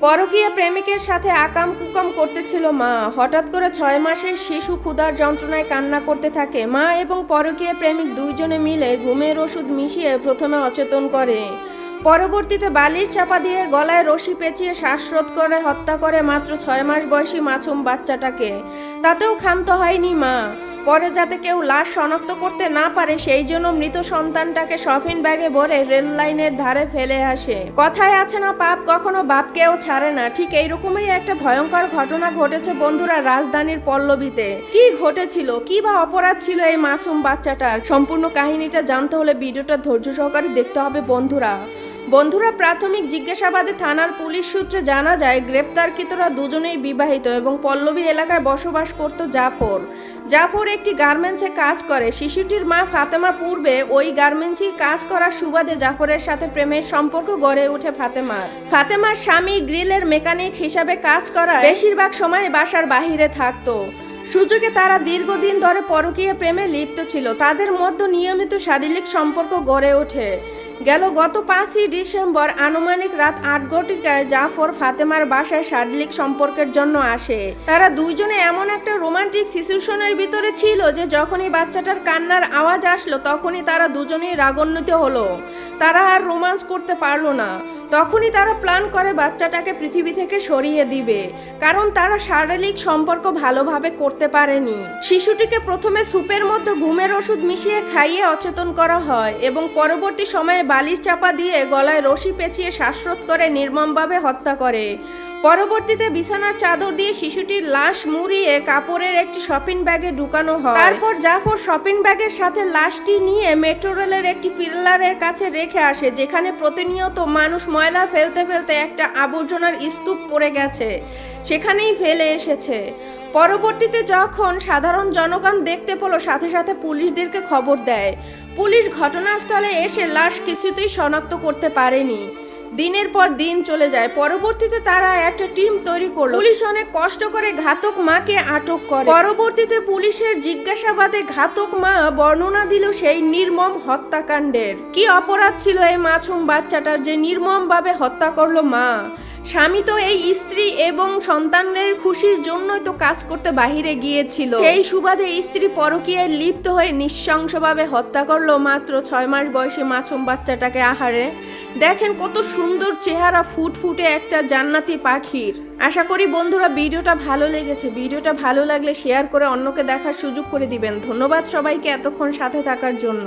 পরকীয়া প্রেমিকের সাথে আকাম কুকাম করতেছিল মা। হঠাৎ করে ছয় মাসের শিশু ক্ষুধার যন্ত্রণায় কান্না করতে থাকে মা এবং পরকীয়া প্রেমিক দুইজনে মিলে ঘুমের ওষুধ মিশিয়ে প্রথমে অচেতন করে। পরবর্তীতে বালির চাপা দিয়ে গলায় রশি পেঁচিয়ে শ্বাসরোধ করে, হত্যা করে মাত্র ছয় মাস বয়সী মাছুম বাচ্চাটাকে। তাতেও ক্ষান্ত হয়নি মা। পরে যাতে কেউ লাশ শনাক্ত করতে না পারে, সেই জন্য মৃত সন্তানটাকে সফিন ব্যাগে ভরে রেল লাইনের ধারে ফেলে আসে। কথায় আছে না, পাপ কখনো বাপকেও ছাড়ে না। ঠিক এইরকমই একটা ভয়ঙ্কর ঘটনা ঘটেছে বন্ধুরা রাজধানীর পল্লবীতে। কি ঘটেছিল? কি বা অপরাধ ছিল এই মাসুম বাচ্চাটার? সম্পূর্ণ কাহিনীটা জানতে হলে ভিডিওটা ধৈর্য সহকারে দেখতে হবে বন্ধুরা। বন্ধুরা, প্রাথমিক জিজ্ঞাসাবাদে থানার পুলিশ সূত্রে জানা যায়, গ্রেপ্তারকৃতরা দুজনেই বিবাহিত এবং পল্লবী এলাকায় বসবাস করত জাফর। জাফর একটি গার্মেন্টসে কাজ করে। শিশুটির মা ফাতেমা পূর্বে ওই গার্মেন্টসেই কাজ করার সুবাদে জাফরের সাথে প্রেমের সম্পর্ক গড়ে ওঠে ফাতেমার। ফাতেমার স্বামী গ্রিলের মেকানিক হিসাবে কাজ করা বেশিরভাগ সময় বাসার বাহিরে থাকতো। সুযোগে তারা দীর্ঘদিন ধরে পরকীয় প্রেমে লিপ্ত ছিল। তাদের মধ্যে নিয়মিত শারীরিক সম্পর্ক গড়ে ওঠে। গেল গত পাঁচই ডিসেম্বর আনুমানিক রাত আট ঘটিকায় জাফর ফাতেমার বাসায় শারীরিক সম্পর্কের জন্য আসে। তারা দুইজনে এমন একটা রোমান্টিক সিচুয়েশনের ভিতরে ছিল যে যখনই বাচ্চাটার কান্নার আওয়াজ আসলো, তখনই তারা দুজনেই রাগান্বিত হলো। তারা আর রোমান্স করতে পারল না। তখনই তারা প্ল্যান করে বাচ্চাটাকে পৃথিবী থেকে সরিয়ে দিবে, কারণ তারা শারীরিক সম্পর্ক ভালোভাবে করতে পারেনি। শিশুটিকে প্রথমে সুপের মধ্যে ঘুমের ওষুধ মিশিয়ে খাইয়ে অচেতন করা হয় এবং পরবর্তী সময়ে বালিশ চাপা দিয়ে গলায় রশি পেঁচিয়ে শ্বাসরোধ করে নির্মমভাবে হত্যা করে। পরবর্তীতে বিছানার চাদর দিয়ে শিশুটির লাশ মুড়িয়ে কাপড়ের একটি শপিং ব্যাগে ঢুকানো হয়। তারপর জাফর শপিং ব্যাগের সাথে লাশটি নিয়ে মেট্রো রেলের একটি পিলারের কাছে রেখে আসে, যেখানে প্রতিনিয়ত মানুষ ময়লা ফেলতে ফেলতে একটা আবর্জনার স্তূপ পড়ে গেছে, সেখানেই ফেলে এসেছে। পরবর্তীতে যখন সাধারণ জনগণ দেখতে পেল, সাথে সাথে পুলিশদেরকে খবর দেয়। পুলিশ ঘটনাস্থলে এসে লাশ কিছুতেই শনাক্ত করতে পারেনি। দিনের পর দিন চলে যায়। পরবর্তীতে তারা একটা টিম তৈরি করল। পুলিশ অনেক কষ্ট করে ঘাতক মাকে আটক করে। পরবর্তীতে পুলিশের জিজ্ঞাসাবাদে ঘাতক মা বর্ণনা দিল সেই নির্মম হত্যাকাণ্ডের। কি অপরাধ ছিল এই মাছুম বাচ্চাটার যে নির্মম ভাবে হত্যা করল মা? স্বামী তো এই স্ত্রী এবং সন্তানদের খুশির জন্যই তো কাজ করতে বাহিরে গিয়েছিল। সেই সুবাদে স্ত্রী পরকীয়ায় লিপ্ত হয়ে নিঃশংসভাবে হত্যা করল মাত্র ছয় মাস বয়সী মাছুম বাচ্চাটাকে আহারে। দেখেন কত সুন্দর চেহারা ফুটফুটে একটা জান্নাতি পাখির। আশা করি বন্ধুরা ভিডিওটা ভালো লেগেছে। ভিডিওটা ভালো লাগলে শেয়ার করে অন্যকে দেখার সুযোগ করে দিবেন। ধন্যবাদ সবাইকে এতক্ষণ সাথে থাকার জন্য।